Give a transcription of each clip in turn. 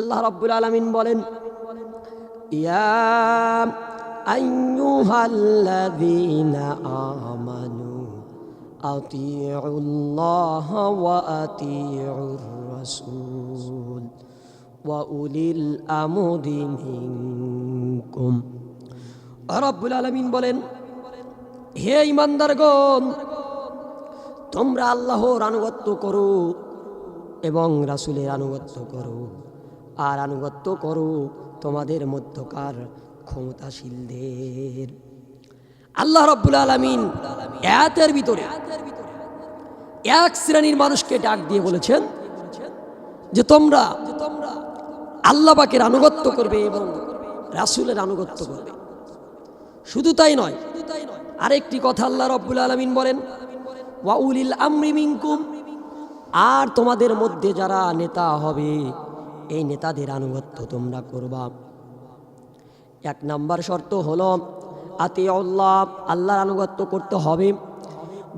আল্লাহ রব্বুল আলমিন বলেন আমানু, আতিউল্লাহ ওয়া আতিউর রাসূল ওয়া উলিল আমরি মিনকুম। রব্বুল আলমিন বলেন, হে ইমানদারগণ তোমরা আল্লাহর আনুগত্য করো এবং রাসুলের আনুগত্য করো। আর আনুগত্য করো তোমাদের মধ্যকার ক্ষমতাশীলদের। আল্লাহ রব্বুল আলমিন এতের ভিতরে এক শ্রেণির মানুষকে ডাক দিয়ে বলেছেন যে তোমরা আল্লাহ পাকের আনুগত্য করবে এবং রাসুলের আনুগত্য করবে। শুধু তাই নয়, আরেকটি কথা আল্লাহ রব্বুল আলমিন বলেন ওয়াউলিল আমরি মিনকুম আর তোমাদের মধ্যে যারা নেতা হবে এই নেতাদের আনুগত্য তোমরা করবা। এক নাম্বার শর্ত হলো আতি আল্লাহ আল্লাহর আনুগত্য করতে হবে।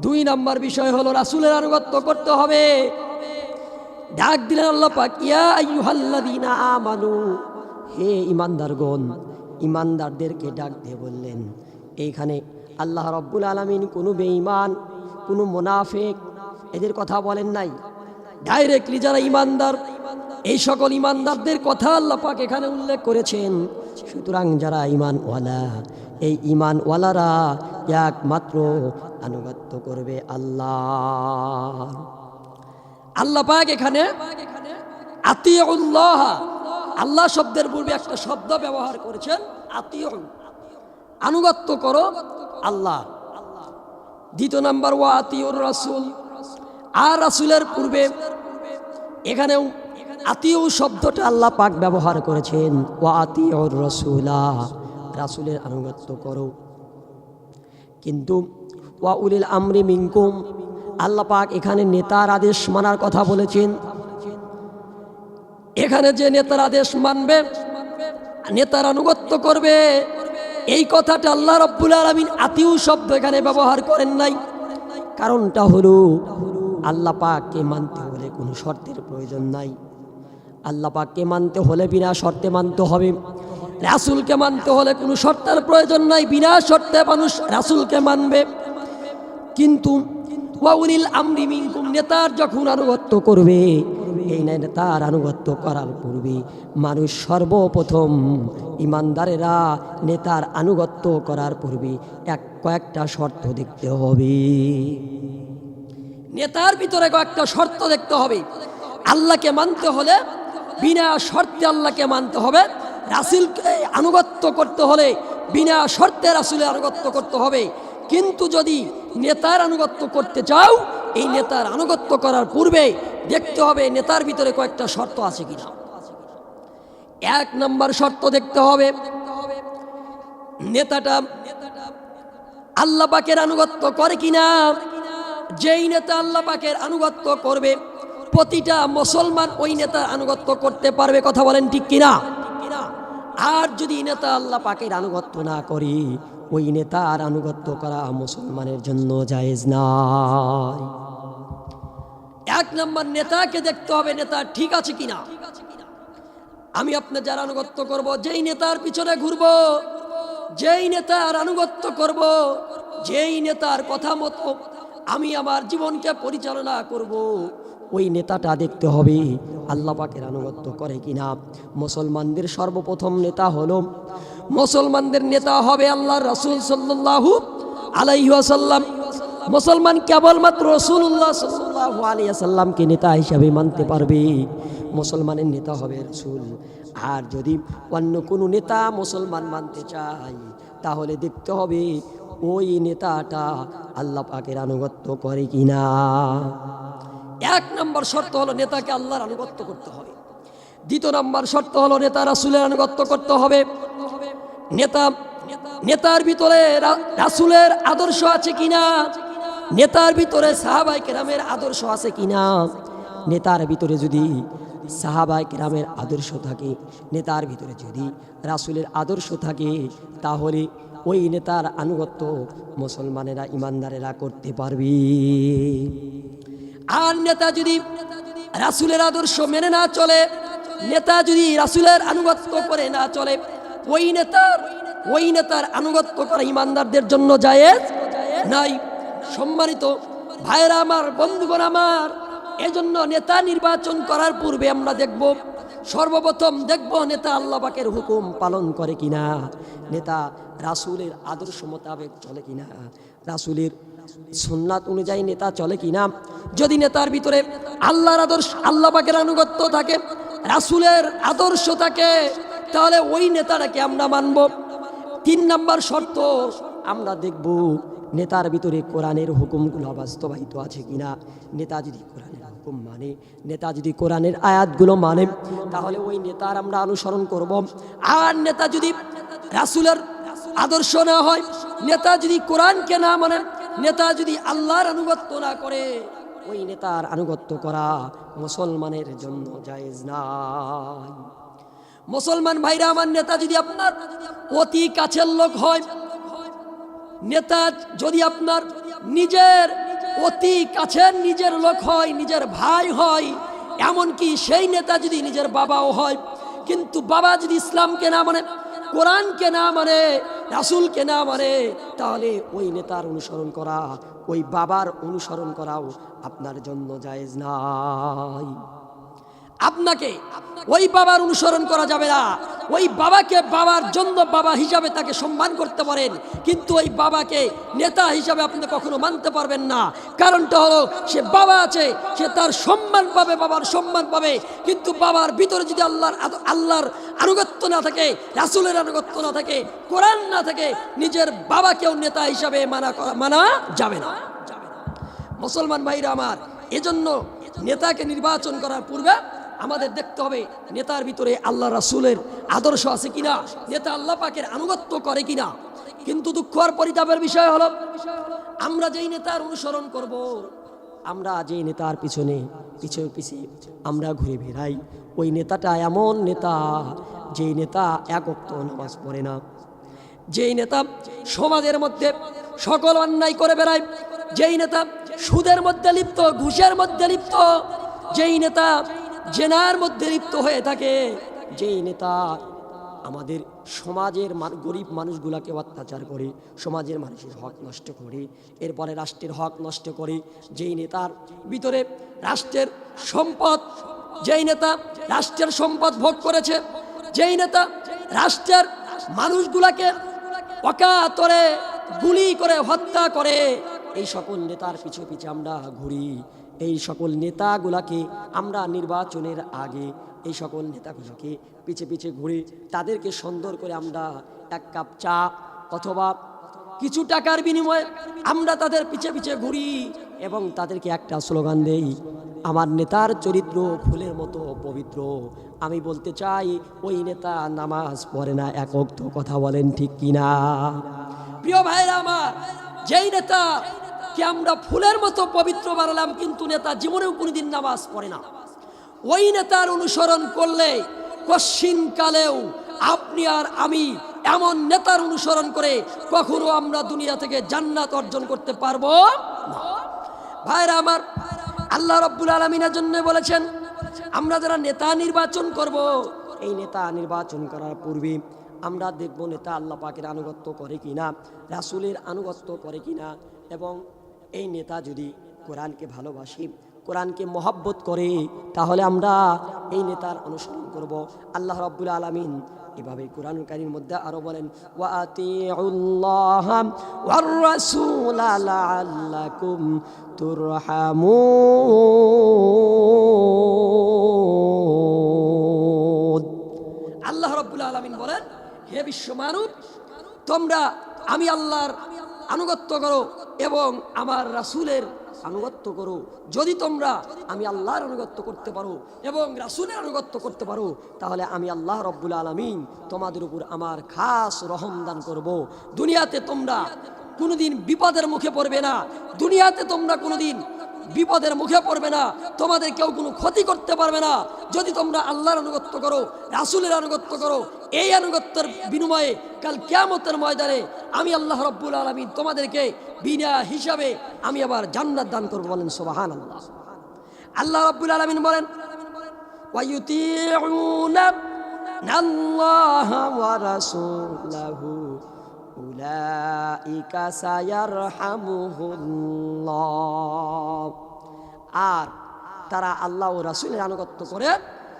দুই নাম্বার বিষয় হলো, রাসুলের আনুগত্য করতে হবে। ডাক দিলেন আল্লাহ পাক, ইয়া আমানু। হে ইমানদারগণ, ইমানদারদেরকে ডাক দিয়ে বললেন, এইখানে আল্লাহ রব্বুল আলমিন কোনো বেঈমান, কোনো মোনাফেক, এদের কথা বলেন নাই। ডাইরেক্টলি যারা ইমানদার এই সকল ইমানদারদের কথা আল্লাহ পাক এখানে উল্লেখ করেছেন। সুতরাং যারা ইমানওয়ালা, এই ইমানওয়ালারা একমাত্র আনুগত্য করবে আল্লাহ। আল্লাহ পাক এখানে আতিউল্লাহ, আল্লাহ শব্দের পূর্বে একটা শব্দ ব্যবহার করেছেন, আতিউ। আনুগত্য করো আল্লাহ। দ্বিতীয় নাম্বার, ওয়া আতিউর রাসুল। আর রাসুলের পূর্বে এখানেও আতিউ শব্দটা আল্লাহ পাক ব্যবহার করেছেন, ওয়া আতিউর রসুলা। রাসুলের আনুগত্য করো। কিন্তু, ওয়া উলিল আমরি মিনকুম, আল্লাহ পাক এখানে নেতার আদেশ মানার কথা বলেছেন। এখানে যে নেতার আদেশ মানবে, নেতার আনুগত্য করবে, এই কথাটা আল্লাহ রব্বুল আলমিন আতিউ শব্দ এখানে ব্যবহার করেন নাই। কারণটা হলো, আল্লাহ পাককে মানতে হলে কোনো শর্তের প্রয়োজন নাই। আল্লাহ পাককে মানতে হলে বিনা শর্তে মানতে হবে। রাসুলকে মানতে হলে কোনো শর্তের প্রয়োজন নাই, বিনা শর্তে মানুষ রাসুলকে মানবে। কিন্তু ওয়াউলিল আমরি মিনকুম, নেতার যখন আনুগত্য করবে, এই নেতার আনুগত্য করার পূর্বে মানুষ সর্বপ্রথম ইমানদারেরা নেতার আনুগত্য করার পূর্বে এক কয়েকটা শর্ত দেখতে হবে। নেতার ভিতরে কয়েকটা শর্ত দেখতে হবে। আল্লাহকে মানতে হলে বিনা শর্তে আল্লাহকে মানতে হবে, রাসুলকে আনুগত্য করতে হলে বিনা শর্তে রাসুলের আনুগত্য করতে হবে। কিন্তু যদি নেতার আনুগত্য করতে চাও, এই নেতার আনুগত্য করার পূর্বে দেখতে হবে নেতার ভিতরে কয়েকটা শর্ত আছে কিনা। এক নম্বর শর্ত দেখতে হবে, নেতাটা আল্লাহ পাকের আনুগত্য করে কিনা? যেই নেতা আল্লাহ পাকের আনুগত্য করবে প্রতিটা মুসলমান ওই নেতার আনুগত্য করতে পারবে কথা বলেন ঠিক কিনা? আর যদি নেতা আল্লাহ পাকের আনুগত্য না করি, ওই নেতার আনুগত্য করা মুসলমানের জন্য জায়েজ নাই। এক নম্বর নেতাকে দেখতে হবে, নেতা ঠিক আছে কিনা? আমি আপনার যার আনুগত্য করব, যেই নেতার পিছনে ঘুরব, যেই নেতার আনুগত্য করব, যেই নেতার কথা মতো আমি আমার জীবনকে পরিচালনা করব ওই নেতাটা দেখতে হবে। আল্লাহ পাকের আনুগত্য করে কিনা। মুসলমানদের সর্বপ্রথম নেতা হলো, মুসলমানদের নেতা হবে আল্লাহ রসুল সাল্লাহু আলাইসাল্লাম মুসলমান কেবলমাত্র রসুল্লাহ সাল্লাহ আলিয়াসাল্লামকে নেতা হিসাবে মানতে পারবে। মুসলমানের নেতা হবে রসুল। আর যদি অন্য কোনো নেতা মুসলমান মানতে চায়, তাহলে দেখতে হবে ওই নেতাটা আল্লাহ পাকের আনুগত্য করে কিনা। এক নম্বর শর্ত হলো নেতাকে আল্লাহর আনুগত্য করতে হবে। দ্বিতীয় নম্বর শর্ত হলো নেতা রাসুলের আনুগত্য করতে হবে। নেতা, নেতার ভিতরে রাসুলের আদর্শ আছে কিনা? নেতার ভিতরে সাহাবাই কেরামের আদর্শ আছে কিনা? নেতার ভিতরে যদি সাহাবাই কেরামের আদর্শ থাকে, নেতার ভিতরে যদি রাসুলের আদর্শ থাকে, তাহলে ওই নেতার আনুগত্য মুসলমানেরা, ইমানদারেরা করতে পারবে। আর নেতা যদি রাসুলের আদর্শ মেনে না চলে, নেতা যদি রাসুলের আনুগত্য করে না চলে, ওই নেতার ওই নেতার আনুগত্য করা ইমানদারদের জন্য জায়েজ নাই সম্মানিত ভাইরা আমার, বন্ধুগণ আমার, এজন্য নেতা নির্বাচন করার পূর্বে আমরা দেখব, সর্বপ্রথম দেখব নেতা আল্লাহ পাকের হুকুম পালন করে কিনা, নেতা রাসুলের আদর্শ মোতাবেক চলে কিনা, রাসুলের সুন্নাত অনুযায়ী নেতা চলে কিনা? যদি নেতার ভিতরে আল্লাহর আদর্শ, আল্লাহ পাকের আনুগত্য থাকে, রাসুলের আদর্শ থাকে, তাহলে ওই নেতাটাকে আমরা মানব। তিন নাম্বার শর্ত, আমরা দেখব নেতার ভিতরে কোরআনের হুকুমগুলো বাস্তবায়িত আছে কিনা। নেতা যদি কোরআনের হুকুম মানে নেতা যদি কোরআনের আয়াতগুলো মানে তাহলে ওই নেতার আমরা অনুসরণ করব। আর নেতা যদি রাসুলের আদর্শ না হয়, নেতা যদি কোরআনকে না মানে নেতা যদি আল্লাহর আনুগত্য না করে, ওই নেতার আনুগত্য করা মুসলমানের জন্য জায়েজ নাই। মুসলমান ভাইরা, আমার নেতা যদি আপনার অতি কাছের লোক হয়, নেতা যদি আপনার নিজের অতি কাছের নিজের লোক হয়, নিজের ভাই হয়, এমনকি সেই নেতা যদি নিজের বাবাও হয়, কিন্তু বাবা যদি ইসলামকে না মানে কোরআনকে না মানে রাসুলকে না মানে তাহলে ওই নেতার অনুসরণ করা, ওই বাবার অনুসরণ করাও আপনার জন্য জায়েজ নাই। আপনাকে ওই বাবার অনুসরণ করা যাবে না। ওই বাবাকে বাবার জন্য বাবা হিসাবে তাকে সম্মান করতে পারেন। কিন্তু ওই বাবাকে নেতা হিসাবে আপনি কখনো মানতে পারবেন না। কারণটা হলো, সে বাবা আছে, সে তার সম্মান পাবে, বাবার সম্মান পাবে। কিন্তু বাবার ভিতরে যদি আল্লাহর আল্লাহর আনুগত্য না থাকে, রাসুলের আনুগত্য না থাকে, কোরআন না থাকে, নিজের বাবাকেও নেতা হিসাবে মানা করা- মানা যাবে না। মুসলমান ভাইরা আমার, এজন্য নেতাকে নির্বাচন করার পূর্বে আমাদের দেখতে হবে নেতার ভিতরে আল্লাহ রাসুলের আদর্শ আছে কিনা, নেতা আল্লাহ পাকের আনুগত্য করে কিনা। কিন্তু দুঃখ আর পরিতাপের বিষয় হলো, আমরা যেই নেতার অনুসরণ করব, আমরা যেই নেতার পিছনে পিছনে পিছিয়ে আমরা ঘুরে বেড়াই। ওই নেতাটা এমন নেতা যেই নেতা এক অক্ত নামাজ পড়ে না। যেই নেতা সমাজের মধ্যে সকল অন্যায় করে বেড়ায়, যেই নেতা সুদের মধ্যে লিপ্ত, ঘুষের মধ্যে লিপ্ত, যেই নেতা জেনার মধ্যে লিপ্ত হয়ে থাকে। যেই নেতা আমাদের সমাজের গরিব মানুষগুলাকে অত্যাচার করে, সমাজের মানুষের হক নষ্ট করে, এরপরে রাষ্ট্রের হক নষ্ট করে, যেই নেতার ভিতরে রাষ্ট্রের সম্পদ, যেই নেতা রাষ্ট্রের সম্পদ ভোগ করেছে, যেই নেতা রাষ্ট্রের মানুষগুলাকে অকাতরে গুলি করে হত্যা করে, এই সকল নেতার পিছু পিছু আমরা ঘুরি। এই সকল নেতাগুলাকে আমরা নির্বাচনের আগে এই সকল নেতাগুলোকে পিছে পিছে ঘুরি তাদেরকে সুন্দর করে আমরা এক কাপ চা অথবা কিছু টাকার বিনিময়ে আমরা তাদের পিছে পিছে ঘুরি এবং তাদেরকে একটা স্লোগান দেই, আমার নেতার চরিত্র ফুলের মতো পবিত্র। আমি বলতে চাই, ওই নেতা নামাজ পড়ে না একক কথা বলেন ঠিক কিনা? প্রিয় ভাইরা আমার, যেই নেতা কে আমরা ফুলের মতো পবিত্র বানালাম, কিন্তু নেতা জীবনেও কোনোদিন নামাজ পড়ে না। ওই নেতার অনুসরণ করলে কশ্চিন কালেও আপনি আর আমি এমন নেতার অনুসরণ করে কখনো আমরা দুনিয়া থেকে জান্নাত অর্জন করতে পারব ভাইরা আমার, আল্লাহ রব্বুল আলমিনের জন্য বলেছেন, আমরা যারা নেতা নির্বাচন করব, এই নেতা নির্বাচন করার পূর্বে আমরা দেখব নেতা আল্লাহ পাকের আনুগত্য করে কিনা, রাসুলের আনুগত্য করে কিনা এবং এই নেতা যদি কোরআনকে ভালোবাসি, কোরআনকে মহাব্বত করে, তাহলে আমরা এই নেতার অনুসরণ করব। আল্লাহ রব্বুল আলমিন এভাবে কোরআন কারির মধ্যে আরও বলেন আল্লাহ রাব্বুল আলামিন বলেন, হে বিশ্ব মানব তোমরা আমি আল্লাহর আনুগত্য করো এবং আমার রাসূলের আনুগত্য করো। যদি তোমরা আমি আল্লাহর আনুগত্য করতে পারো এবং রাসূলের আনুগত্য করতে পারো, তাহলে আমি আল্লাহ রব্বুল আলমিন তোমাদের উপর আমার খাস রহম দান করব। দুনিয়াতে তোমরা কোনোদিন বিপদের মুখে পড়বে না। দুনিয়াতে তোমরা কোনোদিন বিপদের মুখে পড়বে না। তোমাদের কেউ কোনো ক্ষতি করতে পারবে না। যদি তোমরা আল্লাহর আনুগত্য করো, রাসুলের আনুগত্য করো, এই আনুগত্যের বিনিময়ে কাল কেয়ামতের ময়দানে আমি আল্লাহ রব্বুল আলমিন তোমাদেরকে বিনা হিসাবে আমি আবার জান্নাত দান করব বলেন সোবাহান আল্লাহ আল্লাহ রব্বুল আলমিন বলেন আর তারা আল্লাহ ও রাসুলের আনুগত্য করে,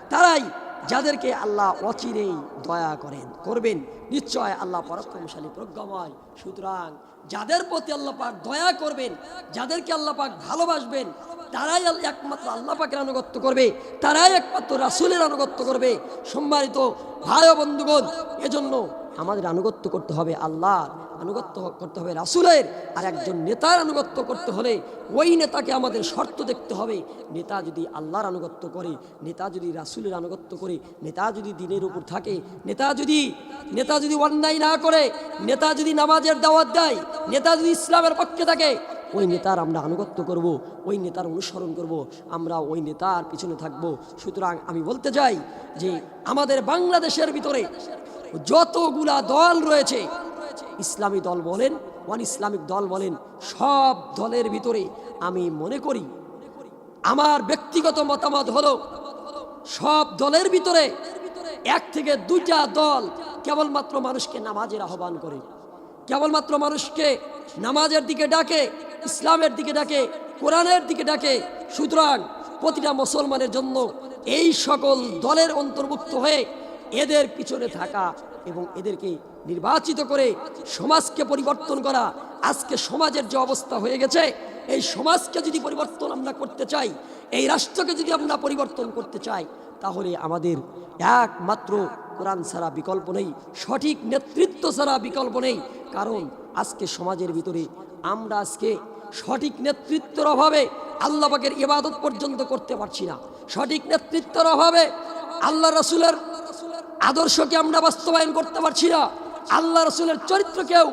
তারাই যাদেরকে আল্লাহ অচিরেই দয়া করেন, করবেন। নিশ্চয় আল্লাহ পরাক্রমশালী প্রজ্ঞাময়। সুতরাং যাদের প্রতি আল্লাহ পাক দয়া করবেন, যাদেরকে আল্লাহ পাক ভালোবাসবেন, তারাই একমাত্র আল্লাহ পাকের আনুগত্য করবে, তারাই একমাত্র রাসুলের আনুগত্য করবে। সম্মানিত ভাই বন্ধুগণ, এজন্য আমাদের আনুগত্য করতে হবে আল্লাহর, আনুগত্য করতে হবে রাসুলের। আর একজন নেতার আনুগত্য করতে হলে ওই নেতাকে আমাদের শর্ত দেখতে হবে। নেতা যদি আল্লাহর আনুগত্য করে, নেতা যদি রাসুলের আনুগত্য করে, নেতা যদি দিনের উপর থাকে, নেতা যদি নেতা যদি অন্যায় না করে, নেতা যদি নামাজের দাওয়াত দেয়, নেতা যদি ইসলামের পক্ষে থাকে, ওই নেতার আমরা আনুগত্য করব, ওই নেতার অনুসরণ করব, আমরা ওই নেতার পিছনে থাকব। সুতরাং আমি বলতে চাই যে আমাদের বাংলাদেশের ভিতরে যতগুলা দল রয়েছে, ইসলামী দল বলেন, ওয়ান ইসলামিক দল বলেন, সব দলের ভিতরে আমি মনে করি, আমার ব্যক্তিগত মতামত হলো, সব দলের ভিতরে এক থেকে দুইটা দল কেবলমাত্র মানুষকে নামাজের আহ্বান করে। কেবলমাত্র মানুষকে নামাজের দিকে ডাকে, ইসলামের দিকে ডাকে, কোরআনের দিকে ডাকে। সুতরাং প্রতিটা মুসলমানের জন্য এই সকল দলের অন্তর্ভুক্ত হয়ে এদের পিছনে থাকা এবং এদেরকে নির্বাচিত করে সমাজকে পরিবর্তন করা আজকে সমাজের যে অবস্থা হয়ে গেছে, এই সমাজকে যদি পরিবর্তন আমরা করতে চাই, এই রাষ্ট্রকে যদি আমরা পরিবর্তন করতে চাই, তাহলে আমাদের একমাত্র কোরআন ছাড়া বিকল্প নেই, সঠিক নেতৃত্ব ছাড়া বিকল্প নেই। কারণ আজকে সমাজের ভিতরে আমরা আজকে সঠিক নেতৃত্বের অভাবে আল্লাহ পাকের ইবাদত পর্যন্ত করতে পারছি না। সঠিক নেতৃত্বের অভাবে আল্লাহ রসুলের আদর্শকে আমরা বাস্তবায়ন করতে পারছি না। আল্লাহ রসুলের চরিত্রকেও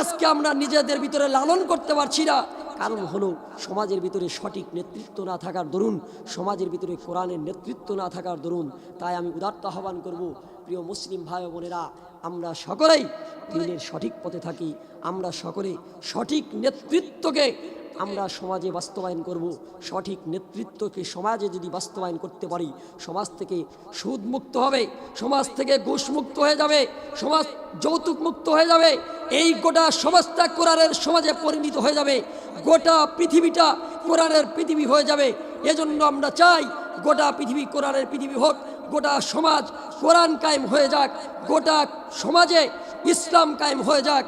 আজকে আমরা নিজেদের ভিতরে লালন করতে পারছি না। কারণ হলো, সমাজের ভিতরে সঠিক নেতৃত্ব না থাকার দরুন, সমাজের ভিতরে কোরআনের নেতৃত্ব না থাকার দরুন, তাই আমি উদাত্ত আহ্বান করব, প্রিয় মুসলিম ভাই বোনেরা, আমরা সকলেই দিনের সঠিক পথে থাকি, আমরা সকলে সঠিক নেতৃত্বকে আমরা সমাজে বাস্তবায়ন করব। সঠিক নেতৃত্বকে সমাজে যদি বাস্তবায়ন করতে পারি, সমাজ থেকে সুদ মুক্ত হবে, সমাজ থেকে ঘুষ মুক্ত হয়ে যাবে, সমাজ যৌতুক মুক্ত হয়ে যাবে, এই গোটা সমাজটা কোরআনের সমাজে পরিণত হয়ে যাবে, গোটা পৃথিবীটা কোরআনের পৃথিবী হয়ে যাবে। এজন্য আমরা চাই গোটা পৃথিবী কোরআনের পৃথিবী হোক, গোটা সমাজ কোরআন কায়েম হয়ে যাক, গোটা সমাজে ইসলাম কায়েম হয়ে যাক।